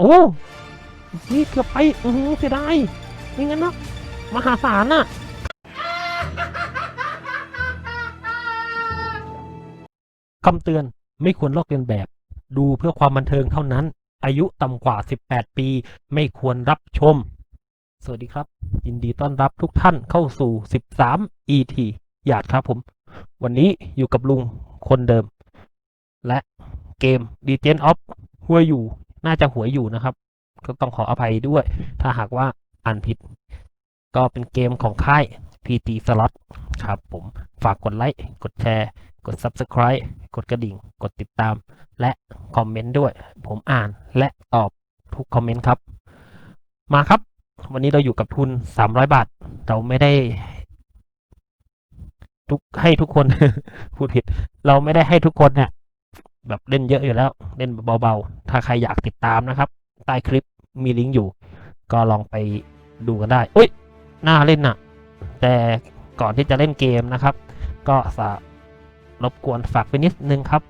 โอ้นี่เกือบไปอือเสียดายไม่งั้นนะมหาศาลน่ะคำเตือนไม่ควรลอกเลียนแบบ ดูเพื่อความบันเทิงเท่านั้น อายุต่ำกว่า 18 ปี ไม่ควรรับชม สวัสดีครับ ยินดีต้อนรับทุกท่านเข้าสู่ 13 ET หยาดครับผม วันนี้อยู่กับลุงคนเดิม และเกม d e g e n of หัวอยู่ น่าจะหวยอยู่นะครับ ก็ต้องขออภัยด้วย ถ้าหากว่าอ่านผิด ก็เป็นเกมของค่าย PT Slot ครับผมฝากกดไลค์ กดแชร์ กด Subscribe กดกระดิ่ง กดติดตาม และคอมเมนต์ด้วย ผมอ่านและตอบทุกคอมเมนต์ครับ มาครับ วันนี้เราอยู่กับทุน 300 บาท เราไม่ได้ ทุกให้ทุกคน พูดผิด เราไม่ได้ให้ทุกคนเนี่ย แบบเล่นเยอะอยู่แล้ว เล่นเบาๆ ถ้าใครอยากติดตามนะครับ ใต้คลิปมีลิงก์อยู่ ก็ลองไปดูกันได้อุ้ยน่าเล่นน่ะ แต่ก่อนที่จะเล่นเกมนะครับ ก็สารบกวนฝากไปนิดนึงครับ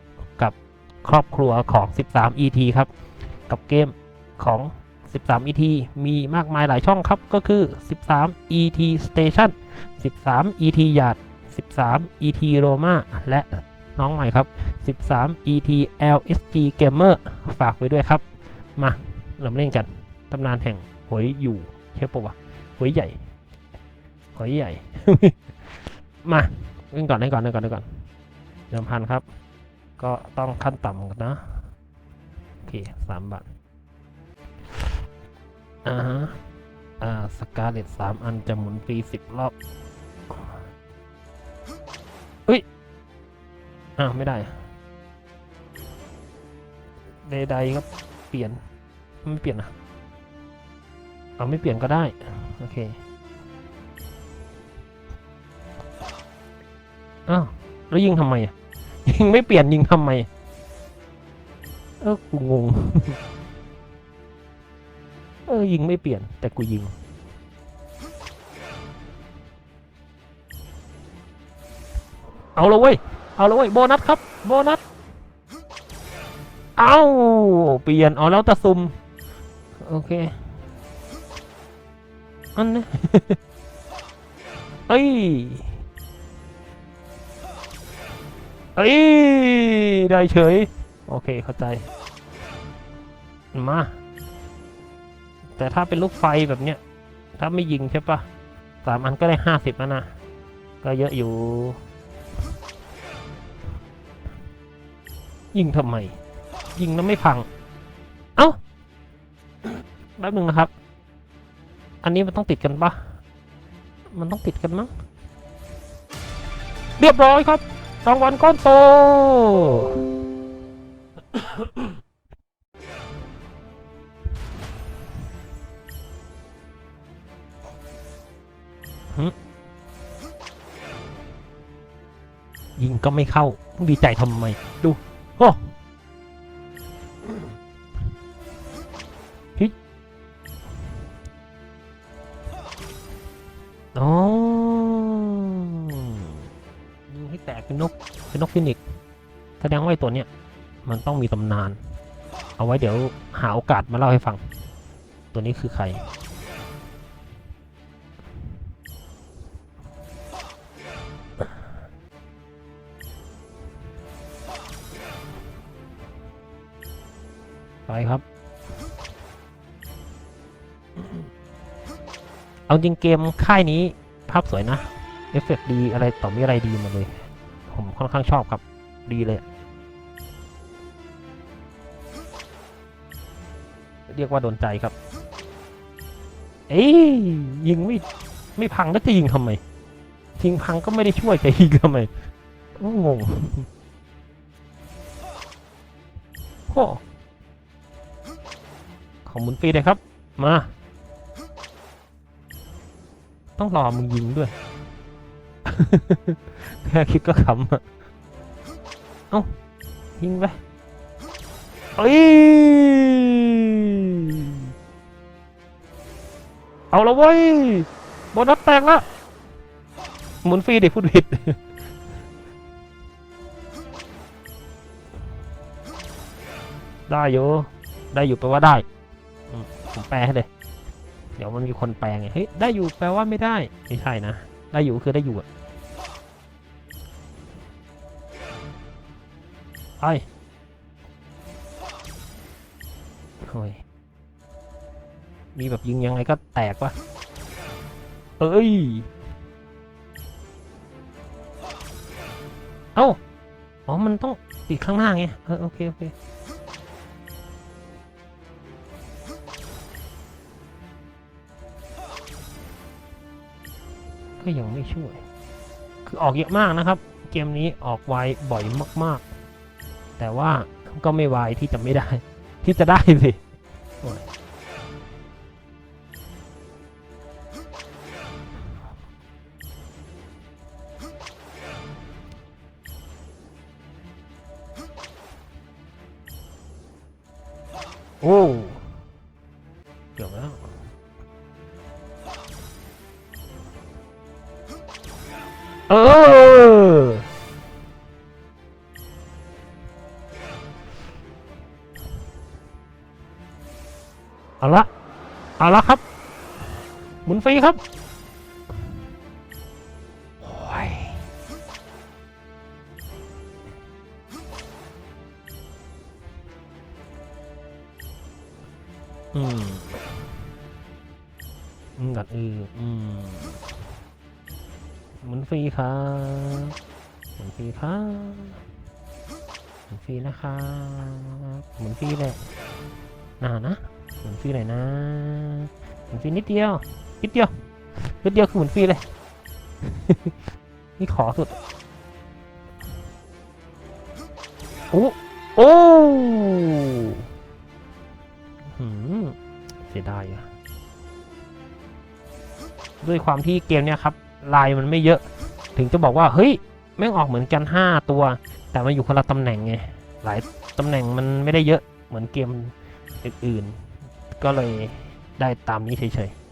กับครอบครัวของ 13 ET ครับ กับเกมของ 13 ET มีมากมายหลายช่องครับ ก็คือ 13 ET Station 13 ET หยาด 13 ET Roma และ น้องใหม่ครับ 13 ET LSG Gamer ฝากไว้ด้วยครับ มาเรามาเล่นกันตำนานแห่งหวยอยู่ใช่ปะวะหวยใหญ่หวยใหญ่ มาเล่นก่อนเล่นก่อนเล่นก่อนเล่นก่อนเดิมพันครับ ก็ต้องขั้นต่ำก่อนนะโอเคสามบาทอ่าฮะอ่าสกาเลตสามอันจะหมุนฟรีสิบรอบ อ้าวไม่ได้ใดๆก็เปลี่ยนไม่เปลี่ยนอะเอาไม่เปลี่ยนก็ได้ โอเคอ้าวแล้วยิงทำไมอะยิงไม่เปลี่ยนยิงทำไมเออกูงงเออยิงไม่เปลี่ยน แต่กูยิงเอาละเว้ย เอาละเว้ยโบนัสครับ โบนัส เอาเปลี่ยน เอาแล้วตะซุม โอเค อันนี้เอ้ยเอ้ย ได้เฉย โอเค เข้าใจ มา แต่ถ้าเป็นลูกไฟแบบเนี้ย ถ้าไม่ยิงใช่ปะสามอันก็ได้ห้าสิบแล้วนะ ก็เยอะอยู่ งทำไม ยิงแล้วไม่พัง เอ้าแป๊บนึงนะครับ อันนี้มันต้องติดกันปะมันต้องติดกันมั้ง เรียบร้อยครับ รางวัลก้อนโต ยิงก็ไม่เข้า ดีใจทำไม ดู โอ้ฮิอ๋อยิงให้แตกเป็นนก เป็นนกฟินิกแสดงว่าไอ้ตัวเนี้ย มันต้องมีตำนาน เอาไว้เดี๋ยวหาโอกาสมาเล่าให้ฟัง ตัวนี้คือใคร เอาจริงเกมค่ายนี้ภาพสวยนะเอฟเฟกต์ดีอะไรต่อมีอะไรดีมดเลย ผมค่อนข้างชอบครับ ดีเลย เรียกว่าโดนใจครับ เอ้ยยิงไม่ไม่พังแล้วจะยิงทำไมยิงพังก็ไม่ได้ช่วยจะยิงทำไมโอ้งงโอ้ของมุนฟรีเลยครับ มา ต้องรอมึงยิงด้วย แค่คิดก็ขำอะเอ้ายิงไปเอ้ยเอาละเว้ยโบนัสแตกละหมุนฟรีดิพูดผิดได้อยู่ ได้อยู่แปลว่าได้ ผมแปลให้เลย เดี๋ยวมันมีคนแปลงไงเฮ้ยได้อยู่แปลว่าไม่ได้ไม่ใช่นะ ได้อยู่คือได้อยู่อะไปโอ้ยมีแบบยิงยังไงก็แตกวะเอ้ย เอ้า อ๋อ มันต้องติดข้างหน้าไง เออ โอเค โอเค ก็ยังไม่ช่วย คือออกเยอะมากนะครับ เกมนี้ออกไวบ่อยมากๆ แต่ว่าก็ไม่ไวที่จะไม่ได้ ที่จะได้สิโอ้ เอาละเอาละครับ หมุนฟรีครับโอ้ยอืมอืมกัดอืออืมหมุนฟรีครับหมุนฟรีครับหมุนฟรีนะครับหมุนฟรีเลยน่านะ หมุนฟรีหน่อยนะหมุนฟรีนิดเดียวนิดเดียวนิดเดียวคือหมุนฟรีเลย นี่ขอสุดโอ้โอ้หืมเสียดายอะด้วยความที่เกมเนี้ยครับ ลายมันไม่เยอะ ถึงจะบอกว่า เฮ้ย แม่งออกเหมือนกัน 5 ตัว แต่มันอยู่คนละตำแหน่งไง หลายตำแหน่งมันไม่ได้เยอะเหมือนเกมอื่นๆ ก็เลยได้ตามนี้เฉยๆ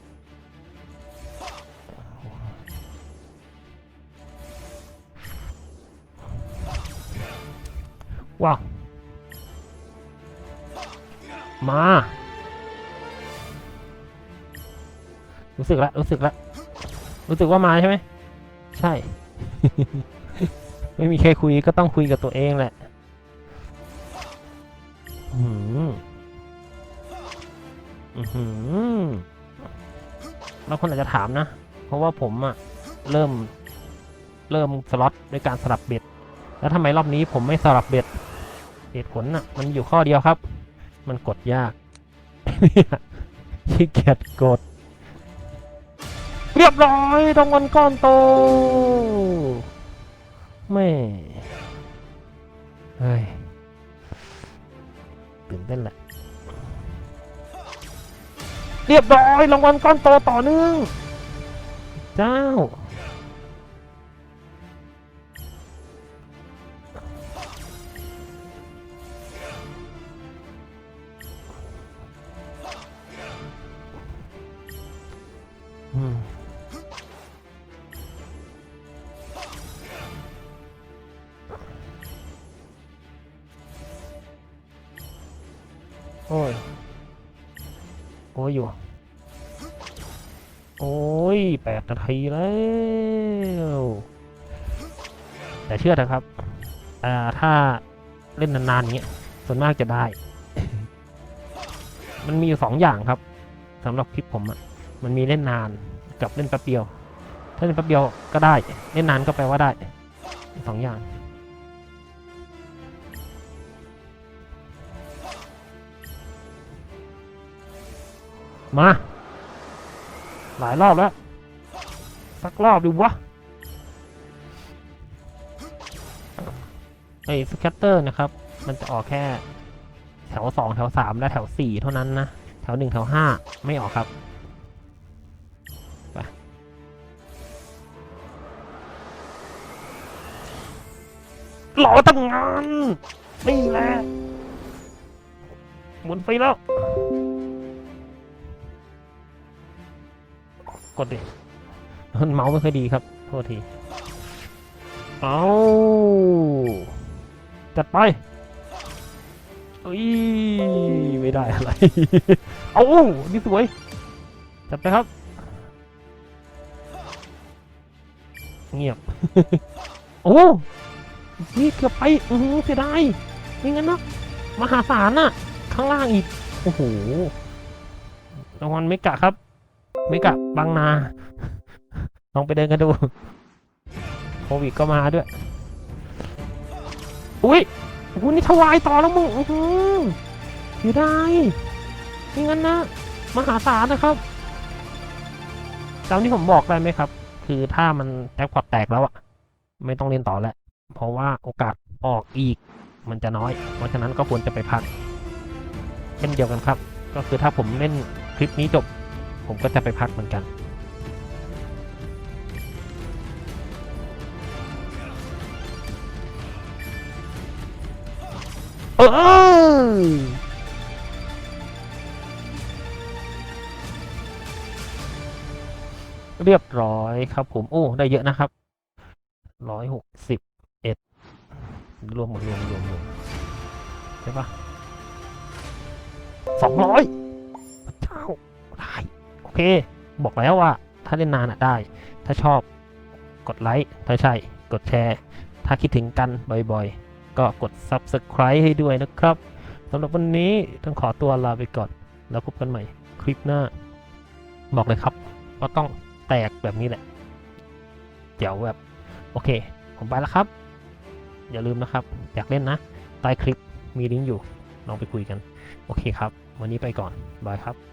ว้าว มา รู้สึกแล้วรู้สึกแล้วรู้สึกว่ามาใช่ไหม ใช่ ไม่มีใครคุยก็ต้องคุยกับตัวเองแหละ อืม อือหือแล้วคนอาจจะถามนะ เพราะว่าผมอะเริ่มเริ่มสล็อตด้วยการสลับเบ็ด แล้วทำไมรอบนี้ผมไม่สลับเบ็ด เหตุผลน่ะมันอยู่ข้อเดียวครับ มันกดยากขี้เกียจกด เรียบร้อยรางวัลก้อนโตแม่เฮ้ยตื่นเต้นแหละ เรียบร้อยรางวัลก้อนโตต่อเนื่องเจ้า โอ้ยอยู่ โอ้ยแปดนาทีแล้ว แต่เชื่อเถอะครับ อ่า ถ้าเล่นนานๆอย่างเงี้ย ส่วนมากจะได้ มันมีอยู่สองอย่างครับสำหรับคลิปผมอะมันมีเล่นนานกับเล่นแป๊บเดียว ถ้าเล่นแป๊บเดียวก็ได้ เล่นนานก็แปลว่าได้สองอย่าง มา หลายรอบแล้ว สักรอบดูวะไอ้สแคตเตอร์นะครับ มันจะออกแค่แถวสองแถวสามและแถวสี่เท่านั้นนะ แถวหนึ่งแถวห้าไม่ออกครับไปหล่อตั้งงาน นี่แหละหมุนไปแล้ว กดดิเมาส์ไม่ค่อยดีครับ โทษที เอาจัดไปเอ้ยไม่ได้อะไร เอานี่สวย จัดไปครับ เงียบ โอ้นี่เกือบไปอือเสียดายไม่งั้นนะมหาศาลน่ะ ข้างล่างอีก โอ้โหรางวัลเมกะครับ เมกะบางนาลองไปเดินกันดูโควิดก็มาด้วย อุ้ยโอ้โหนี่ถวายต่อแล้วมึงอือหือเสียดายไม่งั้นนะ มหาศาลนะครับจำที่ผมบอกได้ไหมครับ คือถ้ามันแจ็คพอตแตกแล้วอะไม่ต้องเล่นต่อแล้ว เพราะว่าโอกาสออกอีกมันจะน้อย เพราะฉะนั้นก็ควรจะไปพัก เช่นเดียวกันครับ ก็คือถ้าผมเล่นคลิปนี้จบ ผมก็จะไปพักเหมือนกัน เออเรียบร้อยครับผม โอ้ ได้เยอะนะครับร้อยหกสิบเอ็ดรวมหมดรวมรวมรวมใช่ปะสองร้อยเจ้า เค บอกแล้วว่าถ้าเล่นนานอะได้ ถ้าชอบกดไลค์ถ้าใช่กดแชร์ ถ้าคิดถึงกันบ่อยๆ ก็กด Subscribe ให้ด้วยนะครับสำหรับวันนี้ต้องขอตัวลาไปก่อน แล้วพบกันใหม่คลิปหน้า บอกเลยครับก็ต้องแตกแบบนี้แหละ เดี๋ยวแบบ โอเค ผมไปแล้วครับ อย่าลืมนะครับ อยากเล่นนะ ใต้คลิปมีลิงก์อยู่ ลองไปคุยกัน โอเคครับ วันนี้ไปก่อน บายครับ